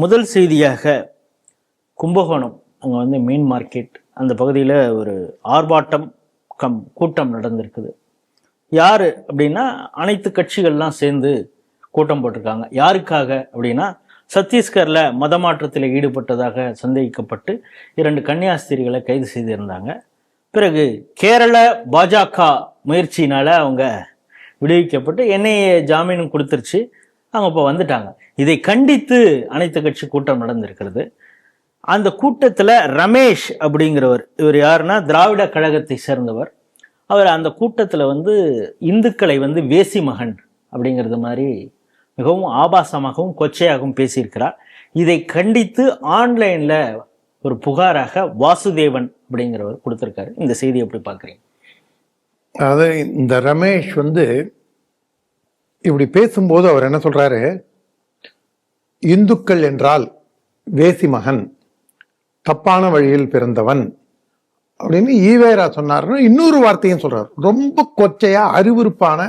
முதல் செய்தியாக கும்பகோணம் அங்கே வந்து மீன் மார்க்கெட் அந்த பகுதியில் ஒரு ஆர்ப்பாட்டம் கம் கூட்டம் நடந்திருக்குது. யார் அப்படின்னா அனைத்து கட்சிகள்லாம் சேர்ந்து கூட்டம் போட்டிருக்காங்க. யாருக்காக அப்படின்னா சத்தீஸ்கரில் மதமாற்றத்தில் ஈடுபட்டதாக சந்தேகிக்கப்பட்டு இரண்டு கன்னியாஸ்திரிகளை கைது செய்திருந்தாங்க. பிறகு கேரள பாஜக முயற்சியினால் அவங்க விடுவிக்கப்பட்டு என்ஐஏ ஜாமீனும் கொடுத்துருச்சு. அவங்க இப்போ வந்துட்டாங்க. இதை கண்டித்து அனைத்து கட்சி கூட்டம் நடந்திருக்கிறது. அந்த கூட்டத்தில் ரமேஷ் அப்படிங்கிறவர் இவர் யாருன்னா திராவிட கழகத்தை சேர்ந்தவர். அவர் அந்த கூட்டத்தில் வந்து இந்துக்களை வந்து வேசி மகன் அப்படிங்கிறது மாதிரி மிகவும் ஆபாசமாகவும் கொச்சையாகவும் பேசியிருக்கிறார். இதை கண்டித்து ஆன்லைனில் ஒரு புகாராக வாசுதேவன் அப்படிங்கிறவர் கொடுத்துருக்காரு. இந்த செய்தி எப்படி பார்க்குறீங்க? அதாவது இந்த ரமேஷ் வந்து இப்படி பேசும்போது அவர் என்ன சொல்கிறாரு இந்துக்கள் என்றால் வேசி மகன் தப்பான வழியில் பிறந்தவன் அப்படின்னு ஈவேரா சொன்னார்னா இன்னொரு வார்த்தையும் சொல்றார். ரொம்ப கொச்சையா அறிவுறுப்பான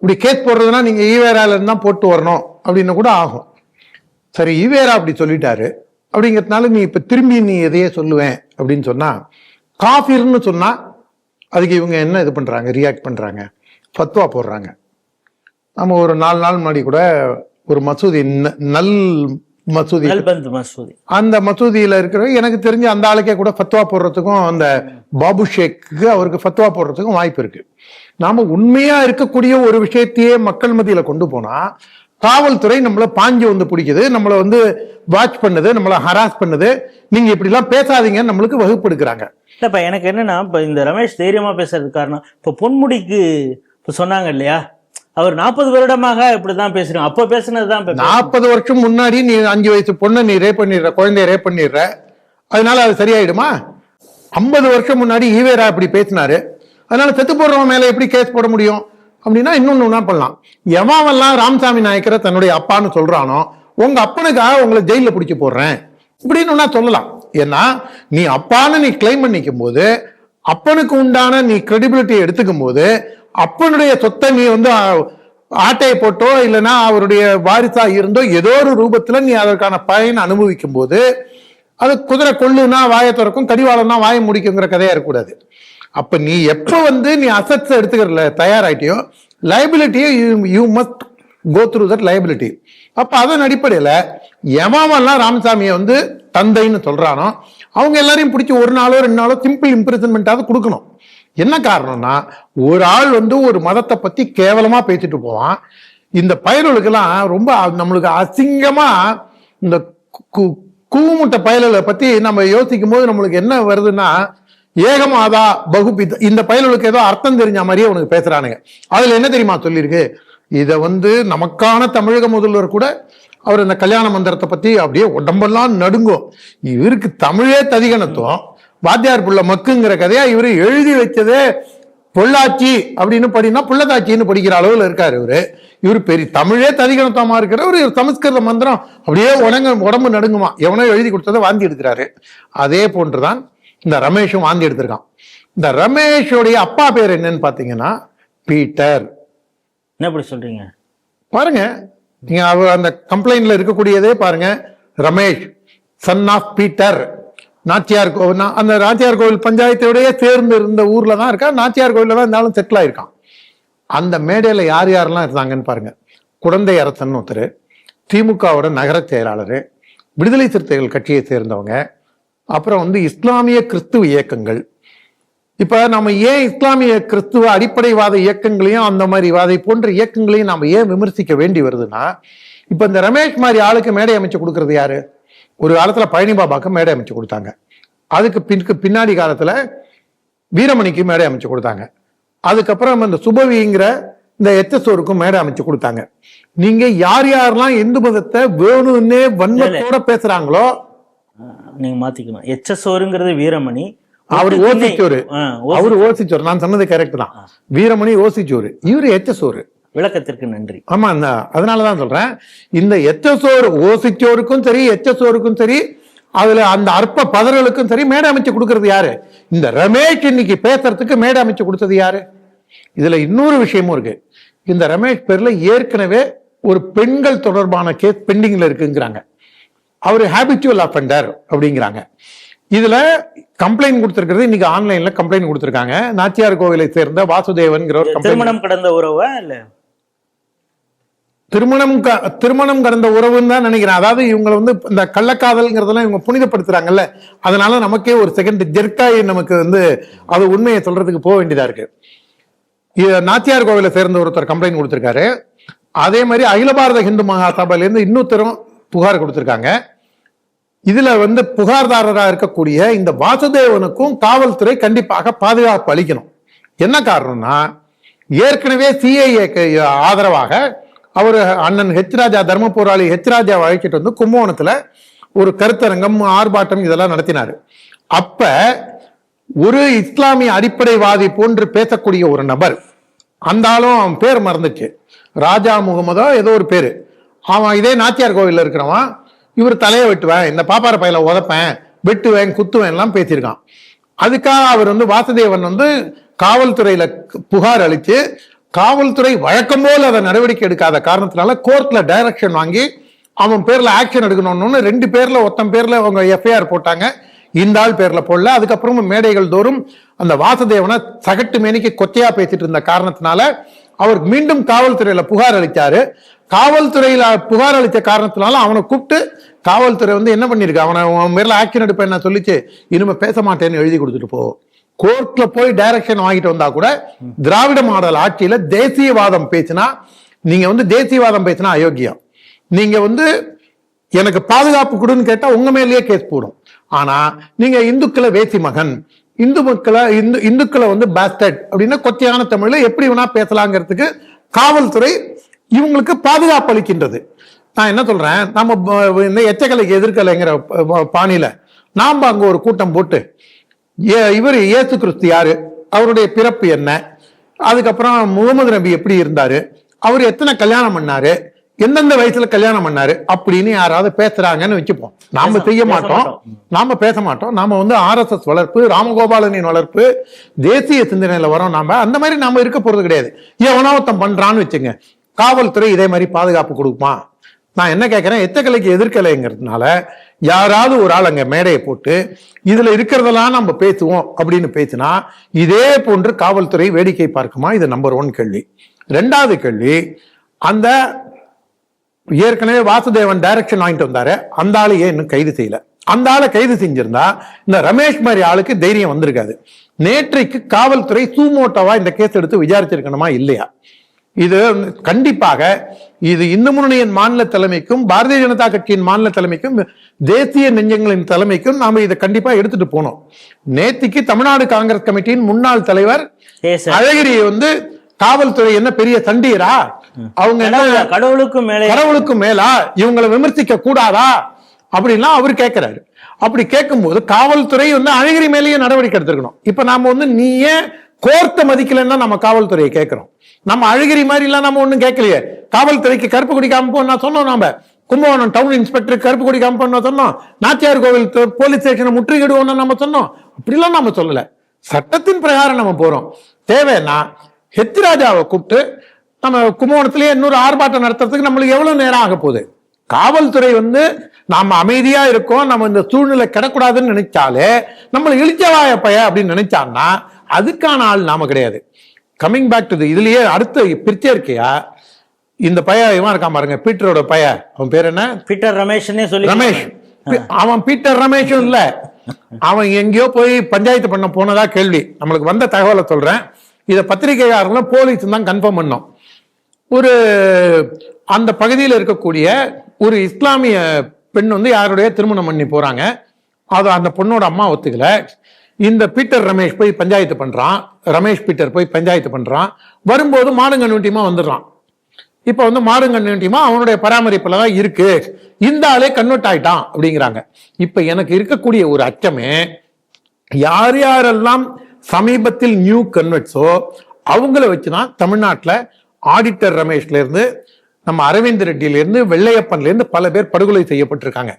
இப்படி கேஸ் போடுறதுன்னா நீங்க ஈவேரால இருந்து தான் போட்டு வரணும் அப்படின்னு கூட ஆகும். சரி ஈவேரா அப்படி சொல்லிட்டாரு. அப்படிங்கிறதுனால நீ இப்ப திரும்பி நீ எதையே சொல்லுவேன் அப்படின்னு சொன்னா காஃபிர்னு சொன்னா அதுக்கு இவங்க என்ன இது பண்றாங்க ரியாக்ட் பண்றாங்க ஃபத்வா போடுறாங்க. நம்ம ஒரு நாலு நாள் முன்னாடி கூட ஒரு மசூதி நல் மசூதி. மசூதி. அந்த மசூதியில இருக்கிற எனக்கு தெரிஞ்ச அந்த ஆளுக்கே கூட ஃபத்வா போடுறதுக்கும் அந்த பாபு ஷேக்கு அவருக்கு ஃபத்வா போடுறதுக்கும் வாய்ப்பு இருக்கு. நாம உண்மையா இருக்கக்கூடிய ஒரு விஷயத்தையே மக்கள் மத்தியில கொண்டு போனா காவல்துறை நம்மள பாஞ்சு வந்து பிடிக்குது நம்மள வந்து வாட்ச் பண்ணுது நம்மள ஹராஸ் பண்ணுது. நீங்க இப்படி எல்லாம் பேசாதீங்கன்னு நம்மளுக்கு வகுப்பு எடுக்கிறாங்க இல்லைப்பா எனக்கு என்னன்னா இப்போ இந்த ரமேஷ் தைரியமா பேசுறதுக்கு காரணம் இப்போ பொன்முடிக்கு இப்போ சொன்னாங்க இல்லையா அவர் நாற்பது வருடமாக இப்படிதான் பேசுறோம் அப்போ பேசுனது தான் நாற்பது வருஷம் முன்னாடி நீ அஞ்சு வயசு பொண்ணை நீ ரேப் பண்ணிடுற குழந்தைய ரேப் பண்ணிடுற. அதனால அது சரியாயிடுமா? ஐம்பது வருஷம் முன்னாடி ஈவேரா இப்படி பேசினாரு. அதனால செத்து போடுறவன் மேல எப்படி கேஸ் போட முடியும்? அப்படின்னா இன்னொன்னு என்ன பண்ணலாம். எவாவெல்லாம் ராமசாமி நாயக்கரை தன்னுடைய அப்பான்னு சொல்றானோ உங்க அப்பனுக்காக உங்களை ஜெயில பிடிச்சி போடுறேன். இப்படின்னு சொல்லலாம். ஏன்னா நீ அப்பான்னு நீ கிளைம் பண்ணிக்கும் போது அப்பனுக்கு உண்டான நீ கிரெடிபிலிட்டியை எடுத்துக்கும் போது அப்பனுடைய சொத்தை நீ வந்து ஆட்டையை போட்டோ இல்லைன்னா அவருடைய வாரிசாக இருந்தோ ஏதோ ஒரு ரூபத்தில் நீ அதற்கான பயன் அனுபவிக்கும் போது அது குதிரை கொள்ளுனா வாயை திறக்கும் கடிவாளம்னா வாயை முடிக்குங்கிற கதையாக இருக்கக்கூடாது. அப்போ நீ எப்போ வந்து நீ அசட்ஸ் எடுத்துக்கிறல தயாராகிட்டியோ லைபிலிட்டியை you you must go through that liability அப்போ அதன் அடிப்படையில் எமாவெல்லாம் ராமசாமியை வந்து தந்தைன்னு சொல்கிறானோ அவங்க எல்லாரையும் பிடிச்சி ஒரு நாளோ ரெண்டு நாளோ சிம்பிள் இம்ப்ரெசன்மெண்ட்டாவது கொடுக்கணும். என்ன காரணம்னா ஒரு ஆள் வந்து ஒரு மதத்தை பத்தி கேவலமா பேசிட்டு போவான். இந்த பயல்களுக்கெல்லாம் ரொம்ப நம்மளுக்கு அசிங்கமா இந்த கு- கூமுட்டை பயல்களை பத்தி நம்ம யோசிக்கும் போது நம்மளுக்கு என்ன வருதுன்னா ஏகமாதா பகுபித் இந்த பயல்களுக்கு ஏதோ அர்த்தம் தெரிஞ்ச மாதிரியே உனக்கு பேசுறானுங்க. அதுல என்ன தெரியுமா சொல்லியிருக்கு? இத வந்து நமக்கான தமிழக முதல்வர் கூட அவர் இந்த கல்யாண மந்திரத்தை பத்தி அப்படியே உடம்பெல்லாம் நடுங்கும். இவருக்கு தமிழே ததிகணத்துவம் வாத்தியார் புள்ள மக்குங்கிற கதையா இவரு எழுதி வச்சதே பொள்ளாச்சி அப்படின்னு படினா புள்ளதாச்சின்னு படிக்கிற அளவுல இருக்காரு இவரு. இவர் பெரிய தமிழே ததிகணத்தமா இருக்கிற ஒரு சமஸ்கிருத மந்திரம் அப்படியே உடங்க உடம்பு நடுங்குமா? எவனோ எழுதி கொடுத்ததை வாந்தி எடுக்கிறாரு. அதே போன்றுதான் இந்த ரமேஷும் வாந்தி எடுத்திருக்கான். இந்த ரமேஷோடைய அப்பா பேர் என்னன்னு பாத்தீங்கன்னா பீட்டர். என்ன இப்படி சொல்றீங்க? பாருங்க நீங்க அவ அந்த கம்ப்ளைண்ட்ல இருக்கக்கூடியதே பாருங்க Ramesh son of Peter. Nachiyar Kovil அந்த நாச்சியார் கோவில் பஞ்சாயத்தோடய சேர்ந்து இருந்த ஊர்ல தான் இருக்கா? நாச்சியார் கோவிலில் தான் இருந்தாலும் செட்டில் ஆயிருக்கான். அந்த மேடையில் யார் யாரெல்லாம் இருந்தாங்கன்னு பாருங்க. குழந்தை அரசன் ஒருத்தர் திமுகவோட நகர செயலாளர் விடுதலை சிறுத்தைகள் கட்சியை சேர்ந்தவங்க அப்புறம் வந்து இஸ்லாமிய கிறிஸ்துவ இயக்கங்கள். இப்போ நம்ம ஏன் இஸ்லாமிய கிறிஸ்துவ அடிப்படைவாத இயக்கங்களையும் அந்த மாதிரி வாதை போன்ற இயக்கங்களையும் நம்ம ஏன் விமர்சிக்க வேண்டி வருதுன்னா இப்போ இந்த ரமேஷ் மாதிரி ஆளுக்கு மேடை அமைச்சு கொடுக்கறது யாரு? ஒரு காலத்துல பழனி பாபாக்கு மேடை அமைச்சு கொடுத்தாங்க. அதுக்கு பின்க்கு பின்னாடி காலத்துல வீரமணிக்கு மேடை அமைச்சு கொடுத்தாங்க. அதுக்கப்புறம் இந்த சுபவிங்கிற இந்த எச்எஸ்ஓருக்கும் மேடை அமைச்சு கொடுத்தாங்க. நீங்க யார் யாரெல்லாம் இந்து மதத்தை வேணும்னே வன்மத்தோட பேசுறாங்களோ நீங்க மாத்திக்கணும். எச்எஸ்ஓருங்கிறது வீரமணி. அவர் ஓசிச்சோரு. அவர் ஓசிச்சோரு. நான் சொன்னது கரெக்ட் தான். வீரமணி ஓசிச்சோரு. இவரு எச்எஸ்ஓரு விளக்கத்திற்கு நன்றி. ஆமா அந்த அதனாலதான் சொல்றேன். இந்த எச்எஸ்ஓர் ஓசிச்சோருக்கும் சரி எச்எஸ்ஓருக்கும் சரி அதுல அந்த அற்ப பதறலுக்கும் சரி மேடை அமைச்சு கொடுக்கறது யாரு? இந்த ரமேஷ் இன்னைக்கு பேசுறதுக்கு மேடை அமைச்சு கொடுத்தது யாரு? இதுல இன்னொரு விஷயமும் இருக்கு. இந்த ரமேஷ் பேர்ல ஏற்கனவே ஒரு பெண்கள் தொடர்பான கேஸ் பெண்டிங்ல இருக்குங்கிறாங்க. அவர் ஹேபிச்சுவல் அஃபெண்டர் அப்படிங்கிறாங்க. இதுல கம்ப்ளைண்ட் கொடுத்திருக்கிறது இன்னைக்கு ஆன்லைன்ல கம்ப்ளைண்ட் கொடுத்திருக்காங்க. நாச்சியார் கோவிலை சேர்ந்த complaint. திருமணம் கடந்த உறவா இல்ல? திருமணம் க- திருமணம் கடந்த உறவுன்னு தான் நினைக்கிறேன். அதாவது இவங்க வந்து இந்த கள்ளக்காதல்ங்கிறதெல்லாம் இவங்க புனிதப்படுத்துறாங்கல்ல. அதனால நமக்கே ஒரு செகண்ட் ஜெர்க்காய் நமக்கு வந்து அது உண்மையை சொல்றதுக்கு போக வேண்டியதா இருக்கு. நாத்தியார் நாச்சியார் கோவிலை சேர்ந்த ஒருத்தர் கம்ப்ளைண்ட் கொடுத்துருக்காரு. அதே மாதிரி அகில பாரத ஹிந்து மகா சபையிலேருந்து இன்னொருத்தரும் புகார் கொடுத்துருக்காங்க. இதுல வந்து புகார்தாரராக இருக்கக்கூடிய இந்த வாசுதேவனுக்கும் காவல்துறை கண்டிப்பாக பாதுகாப்பு அளிக்கணும். என்ன காரணம்னா ஏற்கனவே சிஐஏக்கு ஆதரவாக அவர் அண்ணன் ஹெச் ராஜா தர்ம போராளி ஹெச் அழைச்சிட்டு வந்து கும்போணத்தில் ஒரு கருத்தரங்கம் ஆர்ப்பாட்டம் இதெல்லாம் நடத்தினார். அப்போ ஒரு இஸ்லாமிய அடிப்படைவாதி போன்று பேசக்கூடிய ஒரு நபர் அந்த ஆளும் அவன் பேர் மறந்துச்சு. ராஜா முகமதோ ஏதோ ஒரு பேர். அவன் இதே நாச்சியார் கோவிலில் இருக்கிறவன் இவர் தலையை வெட்டுவேன் இந்த பாப்பார பையில உதப்பேன் வெட்டுவேன் குத்துவேன் எல்லாம் பேசியிருக்கான். அதுக்காக அவர் வந்து வாசுதேவன் வந்து காவல்துறையில புகார் அளித்து காவல்துறை வழக்கம் போல் அதை நடவடிக்கை எடுக்காத காரணத்தினால கோர்ட்ல டைரக்ஷன் வாங்கி அவன் பேர்ல ஆக்ஷன் எடுக்கணும்னு ரெண்டு பேர்ல ஒருத்தன் பேர்ல அவங்க எஃப்ஐஆர் போட்டாங்க. இந்த ஆள் பேர்ல போடல. அதுக்கப்புறமும் மேடைகள் தோறும் அந்த வாசுதேவனை சகட்டு மேனிக்கு கொத்தையா பேசிட்டு இருந்த காரணத்தினால அவர் மீண்டும் காவல்துறையில புகார் அளித்தாரு. காவல்துறையில புகார் அளித்த காரணத்தினால அவனை கூப்பிட்டு காவல்துறை வந்து என்ன பண்ணிருக்கு? அவனை உன் மேல ஆக்ஷன் எடுப்பேன் நான் சொல்லிச்சு. இனிமே பேச மாட்டேன்னு எழுதி கொடுத்துட்டு போ. கோர்ட்ல போய் டைரக்ஷன் வாங்கிட்டு வந்தா கூட திராவிட மாடல் ஆட்சியில தேசியவாதம் பேசினா நீங்க வந்து தேசியவாதம் பேசினா அயோக்கியம். நீங்க வந்து எனக்கு பாதுகாப்பு கொடுன்னு கேட்டா உங்க மேலேயே கேஸ் போடும். ஆனா நீங்க இந்துக்களை வேசி மகன் இந்து மக்களை இந்து இந்துக்களை வந்து பேஸ்டட் அப்படின்னா கொச்சையான தமிழ்ல எப்படி வேணா பேசலாங்கிறதுக்கு காவல்துறை இவங்களுக்கு பாதுகாப்பு அளிக்கின்றது. நான் என்ன சொல்றேன்? நம்ம இந்த எச்சக்கலைக்கு எதிர்க்கலைங்கிற பாணியில நாம அங்க ஒரு கூட்டம் போட்டு ஏ- இவர் இயேசு கிறிஸ்து யாரு? அவருடைய பிறப்பு என்ன? அதுக்கப்புறம் முகமது நபி எப்படி இருந்தாரு? அவர் எத்தனை கல்யாணம் பண்ணாரு? எந்தெந்த வயசுல கல்யாணம் பண்ணாரு? அப்படின்னு யாராவது பேசுறாங்கன்னு வச்சுப்போம். நாம செய்ய மாட்டோம். மாட்டோம். நாம பேச மாட்டோம். நாம வந்து ஆர்எஸ்எஸ் வளர்ப்பு ராமகோபாலனின் வளர்ப்பு தேசிய சிந்தனையில வரோம் நாம. அந்த மாதிரி நாம இருக்க போறது கிடையாது. எவனோ ஒருத்தன் பண்றான்னு வச்சுங்க. காவல்துறை இதே மாதிரி பாதுகாப்பு கொடுக்குமா? நான் என்ன கேட்கிறேன் எத்தக்கலைக்கு எதிர்க்கலைங்கிறதுனால யாராவது ஒரு ஆள் அங்க மேடையை போட்டு இதுல இருக்கிறதெல்லாம் நம்ம பேசுவோம் அப்படின்னு பேசினா இதே போன்று காவல்துறை வேடிக்கை பார்க்குமா? இது நம்பர் ஒன் கேள்வி. ரெண்டாவது கேள்வி அந்த ஏற்கனவே வாசுதேவன் டைரக்ஷன் வாங்கிட்டு வந்தாரு. அந்த ஆளு ஏன் இன்னும் கைது செய்யல? அந்த ஆளை கைது செஞ்சிருந்தா இந்த ரமேஷ் மாதிரி ஆளுக்கு தைரியம் வந்திருக்காது. நேற்றைக்கு காவல்துறை சூமோட்டோவா இந்த கேஸ் எடுத்து விசாரிச்சிருக்கணுமா? இல்லையா? இது கண்டிப்பாக இது இந்து முன்னணியின் மாநில தலைமைக்கும் பாரதிய ஜனதா கட்சியின் மாநில தலைமைக்கும் தேசிய நெஞ்சங்களின் தலைமைக்கும் நாம இதை கண்டிப்பா எடுத்துட்டு போனோம். நேத்திக்கு தமிழ்நாடு காங்கிரஸ் கமிட்டியின் முன்னாள் தலைவர் அழகிரி வந்து காவல்துறை என்ன பெரிய சண்டியரா அவங்க என்ன கடவுள் கடவுளுக்கும் மேலே கடவுளுக்கு மேலா? இவங்களை விமர்சிக்க கூடாதா? அப்படின்லாம் அவர் கேட்கிறாரு அப்படி கேட்கும்போது காவல்துறை வந்து அழகிரி மேலேயே நடவடிக்கை எடுத்திருக்கணும். இப்ப நாம வந்து நீ ஏன் கோர்த்த மதிக்கலன்னா நம்ம காவல்துறையை கேட்குறோம். நம்ம அழகிரி மாதிரிலாம் நம்ம ஒன்றும் கேட்கலையே. காவல்துறைக்கு கருப்பு கொடி காமிப்போம் நான் சொன்னோம் நாம. கும்பகோணம் டவுன் இன்ஸ்பெக்டர் கருப்பு கொடி காமிப்போம் சொன்னோம். நாச்சியார் கோவில் போலீஸ் ஸ்டேஷனை முற்றுகையிடுவோம்னு நம்ம சொன்னோம். அப்படிலாம் நம்ம சொல்லலை. சட்டத்தின் பிரகாரம் நம்ம போகிறோம் தேவைன்னா ஹெத்ராஜாவை கூப்பிட்டு நம்ம கும்பகோணத்திலேயே இன்னொரு ஆர்ப்பாட்டம் நடத்துறதுக்கு நம்மளுக்கு எவ்வளோ நேரம் ஆக போகுது? காவல்துறை வந்து நாம் அமைதியாக இருக்கோம் நம்ம இந்த சூழ்நிலை கிடக்கூடாதுன்னு நினைச்சாலே நம்மளை இழிச்சவாய பைய அப்படின்னு நினைச்சான்னா அதுக்கான ஆள் நாம கிடையாது. கம்மிங் பேக் டு இதுலயே அடுத்த பிரிச்சே இருக்கையா? இந்த பைய இவன் இருக்கான் பாருங்க பீட்டரோட பைய அவன் பேர் என்ன? பீட்டர் ரமேஷ்னே சொல்லி ரமேஷ். அவன் பீட்டர் ரமேஷும் இல்ல. அவன் எங்கேயோ போய் பஞ்சாயத்து பண்ண போனதா கேள்வி. நம்மளுக்கு வந்த தகவலை சொல்றேன். இத பத்திரிகையாளர்களும் போலீஸ் தான் கன்ஃபார்ம் பண்ணோம். ஒரு அந்த பகுதியில் இருக்கக்கூடிய ஒரு இஸ்லாமிய பெண் வந்து யாருடைய திருமணம் பண்ணி போறாங்க? அது அந்த பொண்ணோட அம்மா ஒத்துக்கல. இந்த பீட்டர் ரமேஷ் போய் பஞ்சாயத்து பண்ணுறான் ரமேஷ் பீட்டர் போய் பஞ்சாயத்து பண்ணுறான் வரும்போது மாடுங்கண்ணுட்டியமா வந்துடுறான். இப்போ வந்து மாடுங்கண்ணுட்டியமா அவனுடைய பராமரிப்பில் தான் இருக்கு. இந்த ஆளே கன்வெர்ட் ஆயிட்டான் அப்படிங்கிறாங்க. இப்போ எனக்கு இருக்கக்கூடிய ஒரு அச்சமே யார் யாரெல்லாம் சமீபத்தில் நியூ கன்வெர்ட்ஸோ அவங்கள வச்சு தான் தமிழ்நாட்டில் ஆடிட்டர் ரமேஷ்லேருந்து நம்ம அரவிந்த் ரெட்டியிலேருந்து வெள்ளையப்பன்லேருந்து பல பேர் படுகொலை செய்யப்பட்டிருக்காங்க.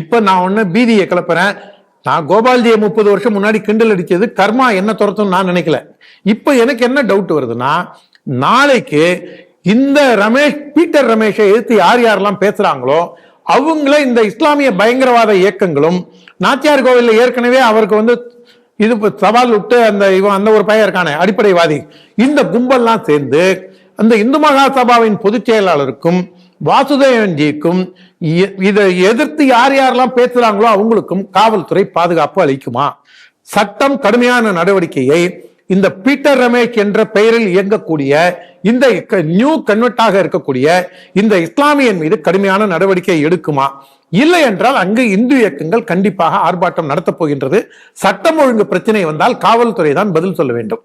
இப்போ நான் ஒன்று பீதியை கிளப்புறேன். நான் கோபால்ஜியை முப்பது வருஷம் முன்னாடி கிண்டல் அடிச்சது கர்மா என்ன துரத்தும் நான் நினைக்கல. இப்ப எனக்கு என்ன டவுட் வருதுன்னா நாளைக்கு இந்த ரமேஷ் பீட்டர் ரமேஷை எதிர்த்து யார் யாரெல்லாம் பேசுறாங்களோ அவங்கள இந்த இஸ்லாமிய பயங்கரவாத இயக்கங்களும் நாச்சியார் கோவில்ல ஏற்கனவே அவருக்கு வந்து இது சவால் விட்டு அந்த இவன் அந்த ஒரு பையன் இருக்கானே அடிப்படைவாதி. இந்த கும்பல்லாம் சேர்ந்து அந்த இந்து மகா சபாவின் பொதுச் செயலாளருக்கும் வாசுதேவன்ஜிக்கும் இ- இதை எதிர்த்து யார் யாரெல்லாம் பேசுறாங்களோ அவங்களுக்கும் காவல்துறை பாதுகாப்பு அளிக்குமா? சட்டம் கடுமையான நடவடிக்கையை இந்த பீட்டர் ரமேஷ் என்ற பெயரில் இயங்கக்கூடிய இந்த க- நியூ கன்வெர்ட்டாக இருக்கக்கூடிய இந்த இஸ்லாமியன் மீது கடுமையான நடவடிக்கை எடுக்குமா? இல்லை என்றால் அங்கு இந்து இயக்கங்கள் கண்டிப்பாக ஆர்ப்பாட்டம் நடத்தப் போகின்றது. சட்டம் ஒழுங்கு பிரச்சனை வந்தால் காவல்துறை தான் பதில் சொல்ல வேண்டும்.